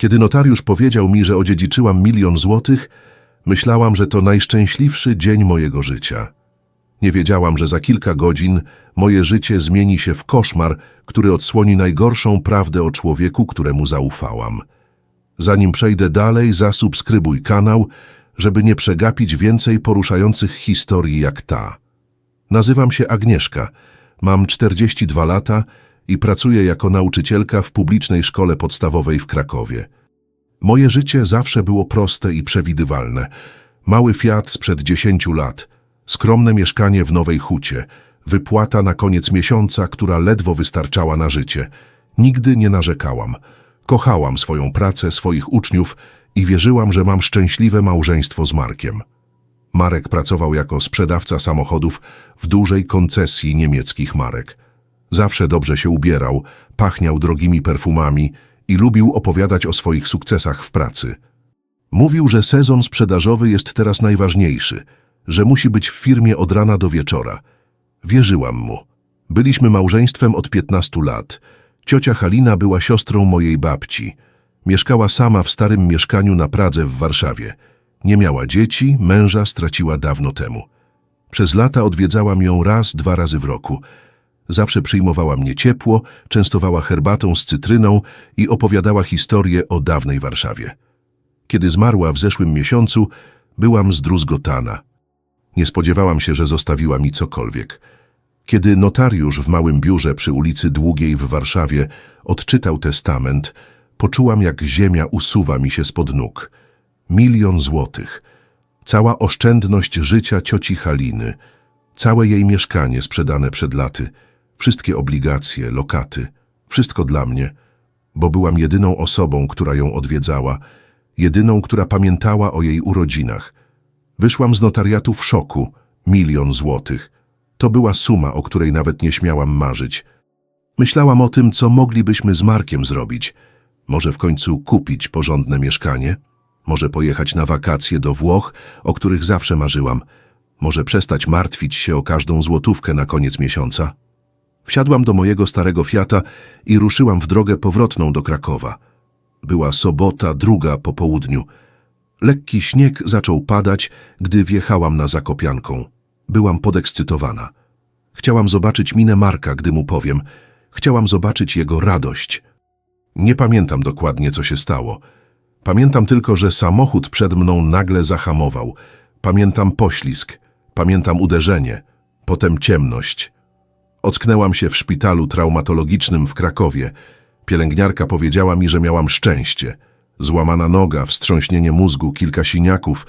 Kiedy notariusz powiedział mi, że odziedziczyłam milion złotych, myślałam, że to najszczęśliwszy dzień mojego życia. Nie wiedziałam, że za kilka godzin moje życie zmieni się w koszmar, który odsłoni najgorszą prawdę o człowieku, któremu zaufałam. Zanim przejdę dalej, zasubskrybuj kanał, żeby nie przegapić więcej poruszających historii jak ta. Nazywam się Agnieszka, mam 42 lata i pracuję jako nauczycielka w publicznej szkole podstawowej w Krakowie. Moje życie zawsze było proste i przewidywalne. Mały Fiat sprzed 10 lat, skromne mieszkanie w Nowej Hucie, wypłata na koniec miesiąca, która ledwo wystarczała na życie. Nigdy nie narzekałam. Kochałam swoją pracę, swoich uczniów i wierzyłam, że mam szczęśliwe małżeństwo z Markiem. Marek pracował jako sprzedawca samochodów w dużej koncesji niemieckich marek. Zawsze dobrze się ubierał, pachniał drogimi perfumami i lubił opowiadać o swoich sukcesach w pracy. Mówił, że sezon sprzedażowy jest teraz najważniejszy, że musi być w firmie od rana do wieczora. Wierzyłam mu. Byliśmy małżeństwem od 15 lat. Ciocia Halina była siostrą mojej babci. Mieszkała sama w starym mieszkaniu na Pradze w Warszawie. Nie miała dzieci, męża straciła dawno temu. Przez lata odwiedzałam ją raz, dwa razy w roku. Zawsze przyjmowała mnie ciepło, częstowała herbatą z cytryną i opowiadała historię o dawnej Warszawie. Kiedy zmarła w zeszłym miesiącu, byłam zdruzgotana. Nie spodziewałam się, że zostawiła mi cokolwiek. Kiedy notariusz w małym biurze przy ulicy Długiej w Warszawie odczytał testament, poczułam, jak ziemia usuwa mi się spod nóg. Milion złotych. Cała oszczędność życia cioci Haliny. Całe jej mieszkanie sprzedane przed laty. Wszystkie obligacje, lokaty. Wszystko dla mnie, bo byłam jedyną osobą, która ją odwiedzała, jedyną, która pamiętała o jej urodzinach. Wyszłam z notariatu w szoku. Milion złotych. To była suma, o której nawet nie śmiałam marzyć. Myślałam o tym, co moglibyśmy z Markiem zrobić. Może w końcu kupić porządne mieszkanie? Może pojechać na wakacje do Włoch, o których zawsze marzyłam? Może przestać martwić się o każdą złotówkę na koniec miesiąca? Wsiadłam do mojego starego Fiata i ruszyłam w drogę powrotną do Krakowa. Była sobota, druga po południu. Lekki śnieg zaczął padać, gdy wjechałam na Zakopianką. Byłam podekscytowana. Chciałam zobaczyć minę Marka, gdy mu powiem. Chciałam zobaczyć jego radość. Nie pamiętam dokładnie, co się stało. Pamiętam tylko, że samochód przed mną nagle zahamował. Pamiętam poślizg. Pamiętam uderzenie. Potem ciemność. Ocknęłam się w szpitalu traumatologicznym w Krakowie. Pielęgniarka powiedziała mi, że miałam szczęście. Złamana noga, wstrząśnienie mózgu, kilka siniaków.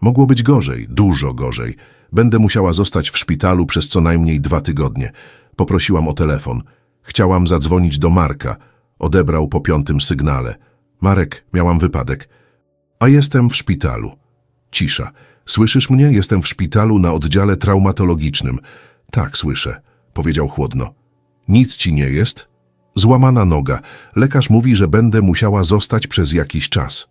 Mogło być gorzej, dużo gorzej. Będę musiała zostać w szpitalu przez co najmniej dwa tygodnie. Poprosiłam o telefon. Chciałam zadzwonić do Marka. Odebrał po piątym sygnale. Marek, miałam wypadek. A jestem w szpitalu. Cisza. Słyszysz mnie? Jestem w szpitalu na oddziale traumatologicznym. Tak, słyszę, powiedział chłodno. Nic ci nie jest? Złamana noga. Lekarz mówi, że będę musiała zostać przez jakiś czas.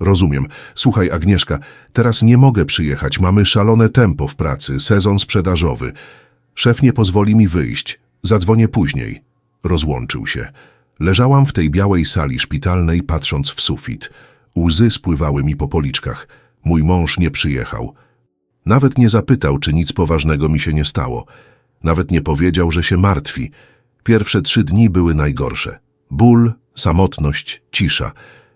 Rozumiem. Słuchaj, Agnieszka, teraz nie mogę przyjechać. Mamy szalone tempo w pracy, sezon sprzedażowy. Szef nie pozwoli mi wyjść. Zadzwonię później. Rozłączył się. Leżałam w tej białej sali szpitalnej, patrząc w sufit. Łzy spływały mi po policzkach. Mój mąż nie przyjechał. Nawet nie zapytał, czy nic poważnego mi się nie stało. Nawet nie powiedział, że się martwi. Pierwsze trzy dni były najgorsze. Ból, samotność, cisza.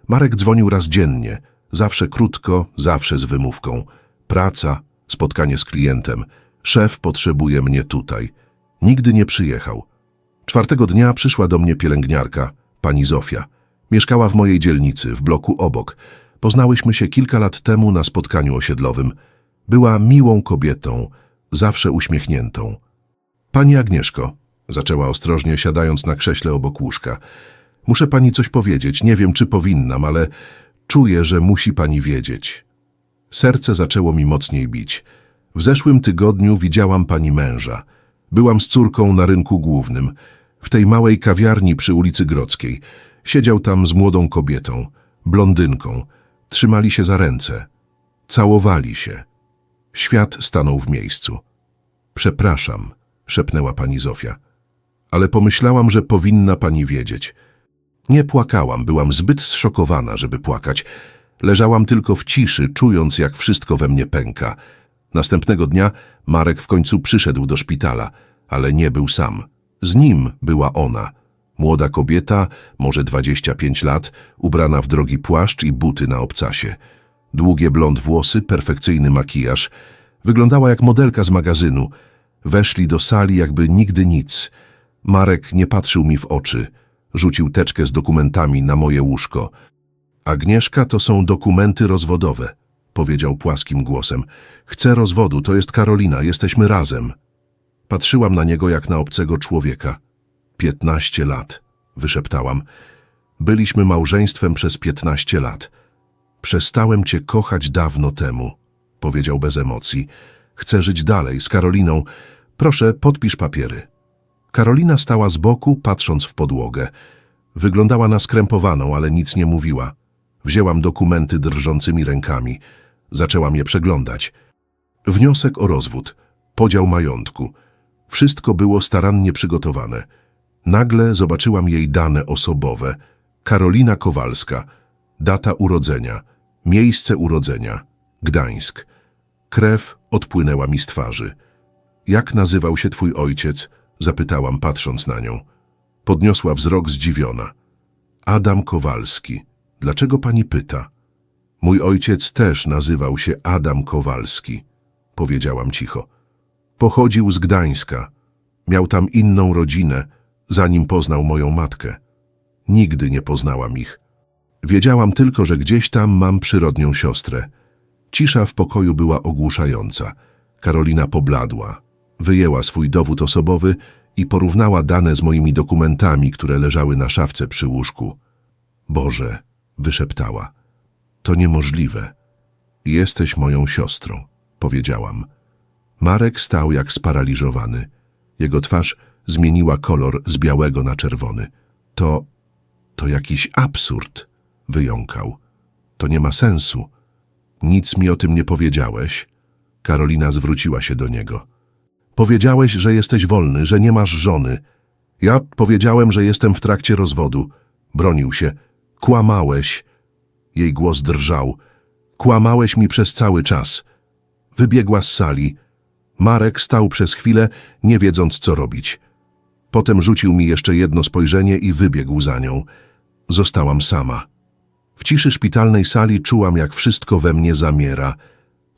Marek dzwonił raz dziennie. Zawsze krótko, zawsze z wymówką. Praca, spotkanie z klientem. Szef potrzebuje mnie tutaj. Nigdy nie przyjechał. Czwartego dnia przyszła do mnie pielęgniarka, pani Zofia. Mieszkała w mojej dzielnicy, w bloku obok. Poznałyśmy się kilka lat temu na spotkaniu osiedlowym. Była miłą kobietą, zawsze uśmiechniętą. Pani Agnieszko, zaczęła ostrożnie, siadając na krześle obok łóżka. Muszę pani coś powiedzieć, nie wiem, czy powinnam, ale czuję, że musi pani wiedzieć. Serce zaczęło mi mocniej bić. W zeszłym tygodniu widziałam pani męża. Byłam z córką na rynku głównym, w tej małej kawiarni przy ulicy Grodzkiej. Siedział tam z młodą kobietą, blondynką. Trzymali się za ręce. Całowali się. Świat stanął w miejscu. Przepraszam, szepnęła pani Zofia. Ale pomyślałam, że powinna pani wiedzieć. Nie płakałam, byłam zbyt zszokowana, żeby płakać. Leżałam tylko w ciszy, czując, jak wszystko we mnie pęka. Następnego dnia Marek w końcu przyszedł do szpitala, ale nie był sam. Z nim była ona. Młoda kobieta, może 25 lat, ubrana w drogi płaszcz i buty na obcasie. Długie blond włosy, perfekcyjny makijaż. Wyglądała jak modelka z magazynu. Weszli do sali jakby nigdy nic. Marek nie patrzył mi w oczy. Rzucił teczkę z dokumentami na moje łóżko. Agnieszka to są dokumenty rozwodowe, powiedział płaskim głosem. Chcę rozwodu, to jest Karolina, jesteśmy razem. Patrzyłam na niego jak na obcego człowieka. Piętnaście lat, wyszeptałam. Byliśmy małżeństwem przez piętnaście lat. Przestałem cię kochać dawno temu, powiedział bez emocji. Chcę żyć dalej z Karoliną. Proszę, podpisz papiery. Karolina stała z boku, patrząc w podłogę. Wyglądała na skrępowaną, ale nic nie mówiła. Wzięłam dokumenty drżącymi rękami. Zaczęłam je przeglądać. Wniosek o rozwód, podział majątku. Wszystko było starannie przygotowane. Nagle zobaczyłam jej dane osobowe. Karolina Kowalska. Data urodzenia. Miejsce urodzenia. Gdańsk. Krew odpłynęła mi z twarzy. Jak nazywał się twój ojciec? Zapytałam, patrząc na nią. Podniosła wzrok zdziwiona. Adam Kowalski. Dlaczego pani pyta? Mój ojciec też nazywał się Adam Kowalski, powiedziałam cicho. Pochodził z Gdańska. Miał tam inną rodzinę, zanim poznał moją matkę. Nigdy nie poznałam ich. Wiedziałam tylko, że gdzieś tam mam przyrodnią siostrę. Cisza w pokoju była ogłuszająca. Karolina pobladła. Wyjęła swój dowód osobowy i porównała dane z moimi dokumentami, które leżały na szafce przy łóżku. Boże, wyszeptała. To niemożliwe. Jesteś moją siostrą, powiedziałam. Marek stał jak sparaliżowany. Jego twarz zmieniła kolor z białego na czerwony. To, to jakiś absurd, wyjąkał. To nie ma sensu. Nic mi o tym nie powiedziałeś. Karolina zwróciła się do niego. Powiedziałeś, że jesteś wolny, że nie masz żony. Ja powiedziałem, że jestem w trakcie rozwodu. Bronił się. Kłamałeś. Jej głos drżał. Kłamałeś mi przez cały czas. Wybiegła z sali. Marek stał przez chwilę, nie wiedząc co robić. Potem rzucił mi jeszcze jedno spojrzenie i wybiegł za nią. Zostałam sama. W ciszy szpitalnej sali czułam, jak wszystko we mnie zamiera.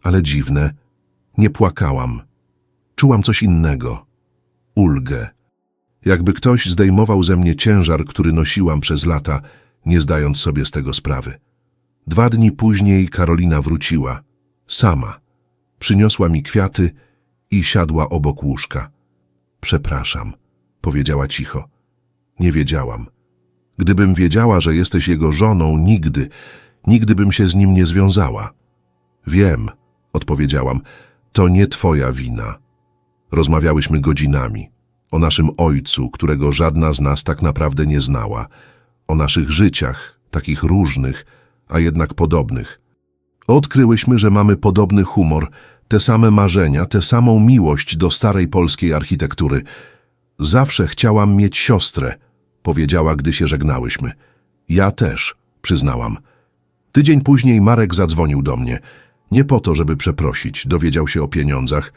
Ale dziwne, nie płakałam. Czułam coś innego. Ulgę. Jakby ktoś zdejmował ze mnie ciężar, który nosiłam przez lata, nie zdając sobie z tego sprawy. Dwa dni później Karolina wróciła. Sama. Przyniosła mi kwiaty i siadła obok łóżka. Przepraszam, powiedziała cicho. Nie wiedziałam. Gdybym wiedziała, że jesteś jego żoną, nigdy, nigdy bym się z nim nie związała. Wiem, odpowiedziałam, to nie twoja wina. Rozmawiałyśmy godzinami. O naszym ojcu, którego żadna z nas tak naprawdę nie znała. O naszych życiach, takich różnych, a jednak podobnych. Odkryłyśmy, że mamy podobny humor, te same marzenia, tę samą miłość do starej polskiej architektury. Zawsze chciałam mieć siostrę, powiedziała, gdy się żegnałyśmy. Ja też, przyznałam. Tydzień później Marek zadzwonił do mnie. Nie po to, żeby przeprosić, dowiedział się o pieniądzach.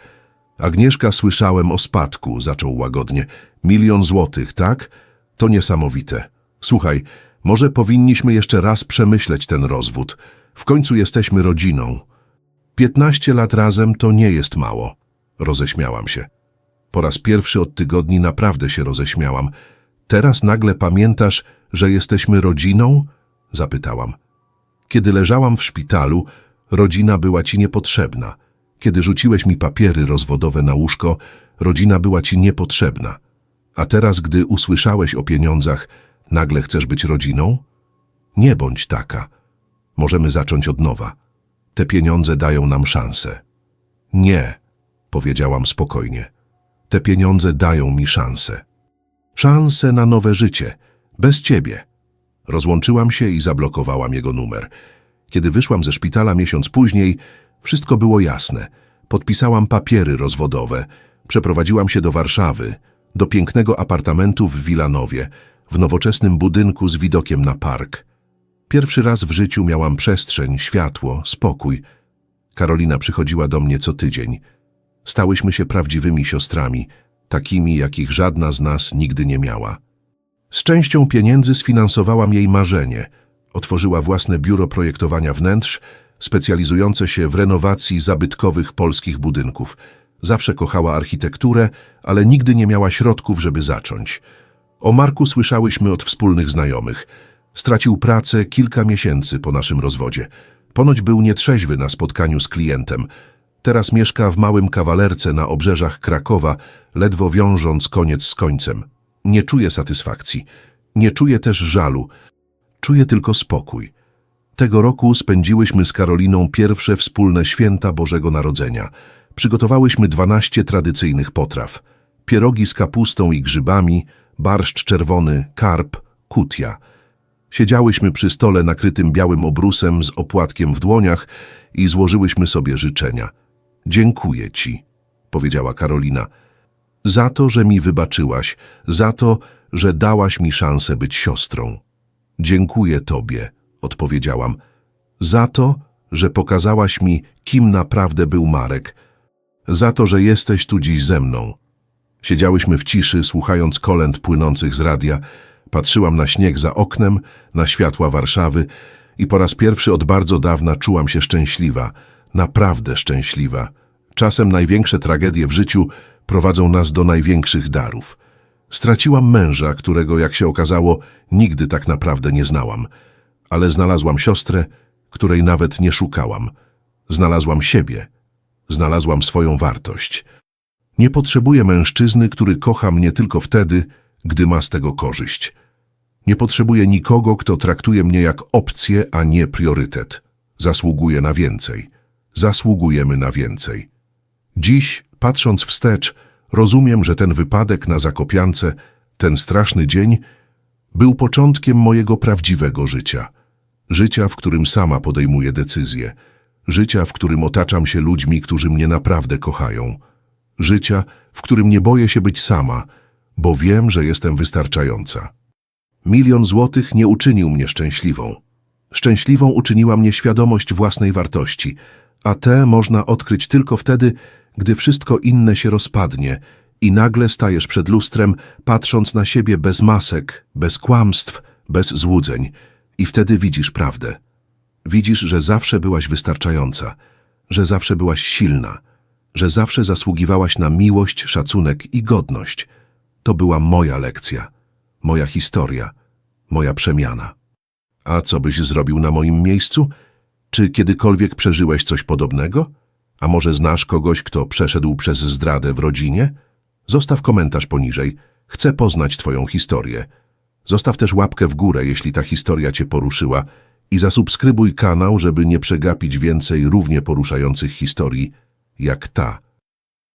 Agnieszka słyszałem o spadku, zaczął łagodnie. Milion złotych, tak? To niesamowite. Słuchaj, może powinniśmy jeszcze raz przemyśleć ten rozwód. W końcu jesteśmy rodziną. Piętnaście lat razem to nie jest mało. Roześmiałam się. Po raz pierwszy od tygodni naprawdę się roześmiałam. Teraz nagle pamiętasz, że jesteśmy rodziną? Zapytałam. Kiedy leżałam w szpitalu, rodzina była ci niepotrzebna. Kiedy rzuciłeś mi papiery rozwodowe na łóżko, rodzina była ci niepotrzebna. A teraz, gdy usłyszałeś o pieniądzach, nagle chcesz być rodziną? Nie bądź taka. Możemy zacząć od nowa. Te pieniądze dają nam szansę. Nie, powiedziałam spokojnie. Te pieniądze dają mi szansę. Szansę na nowe życie. Bez ciebie. Rozłączyłam się i zablokowałam jego numer. Kiedy wyszłam ze szpitala miesiąc później, wszystko było jasne. Podpisałam papiery rozwodowe. Przeprowadziłam się do Warszawy, do pięknego apartamentu w Wilanowie, w nowoczesnym budynku z widokiem na park. Pierwszy raz w życiu miałam przestrzeń, światło, spokój. Karolina przychodziła do mnie co tydzień. Stałyśmy się prawdziwymi siostrami, takimi, jakich żadna z nas nigdy nie miała. Z częścią pieniędzy sfinansowałam jej marzenie. Otworzyła własne biuro projektowania wnętrz, specjalizujące się w renowacji zabytkowych polskich budynków. Zawsze kochała architekturę, ale nigdy nie miała środków, żeby zacząć. O Marku słyszałyśmy od wspólnych znajomych. Stracił pracę kilka miesięcy po naszym rozwodzie. Ponoć był nietrzeźwy na spotkaniu z klientem. Teraz mieszka w małym kawalerce na obrzeżach Krakowa, ledwo wiążąc koniec z końcem. Nie czuje satysfakcji. Nie czuje też żalu. Czuje tylko spokój. Tego roku spędziłyśmy z Karoliną pierwsze wspólne święta Bożego Narodzenia. Przygotowałyśmy 12 tradycyjnych potraw. Pierogi z kapustą i grzybami, barszcz czerwony, karp, kutia. Siedziałyśmy przy stole nakrytym białym obrusem z opłatkiem w dłoniach i złożyłyśmy sobie życzenia. Dziękuję ci, powiedziała Karolina, za to, że mi wybaczyłaś, za to, że dałaś mi szansę być siostrą. Dziękuję tobie, odpowiedziałam, za to, że pokazałaś mi, kim naprawdę był Marek, za to, że jesteś tu dziś ze mną. Siedziałyśmy w ciszy, słuchając kolęd płynących z radia. Patrzyłam na śnieg za oknem, na światła Warszawy i po raz pierwszy od bardzo dawna czułam się szczęśliwa, naprawdę szczęśliwa. Czasem największe tragedie w życiu prowadzą nas do największych darów. Straciłam męża, którego, jak się okazało, nigdy tak naprawdę nie znałam, ale znalazłam siostrę, której nawet nie szukałam. Znalazłam siebie, znalazłam swoją wartość. Nie potrzebuję mężczyzny, który kocha mnie tylko wtedy, gdy ma z tego korzyść. Nie potrzebuję nikogo, kto traktuje mnie jak opcję, a nie priorytet. Zasługuję na więcej. Zasługujemy na więcej. Dziś, patrząc wstecz, rozumiem, że ten wypadek na Zakopiance, ten straszny dzień, był początkiem mojego prawdziwego życia. Życia, w którym sama podejmuję decyzje. Życia, w którym otaczam się ludźmi, którzy mnie naprawdę kochają. Życia, w którym nie boję się być sama, bo wiem, że jestem wystarczająca. Milion złotych nie uczynił mnie szczęśliwą. Szczęśliwą uczyniła mnie świadomość własnej wartości, a tę można odkryć tylko wtedy, gdy wszystko inne się rozpadnie i nagle stajesz przed lustrem, patrząc na siebie bez masek, bez kłamstw, bez złudzeń i wtedy widzisz prawdę. Widzisz, że zawsze byłaś wystarczająca, że zawsze byłaś silna, że zawsze zasługiwałaś na miłość, szacunek i godność. To była moja lekcja, moja historia, moja przemiana. A co byś zrobił na moim miejscu? Czy kiedykolwiek przeżyłeś coś podobnego? A może znasz kogoś, kto przeszedł przez zdradę w rodzinie? Zostaw komentarz poniżej. Chcę poznać Twoją historię. Zostaw też łapkę w górę, jeśli ta historia Cię poruszyła i zasubskrybuj kanał, żeby nie przegapić więcej równie poruszających historii jak ta.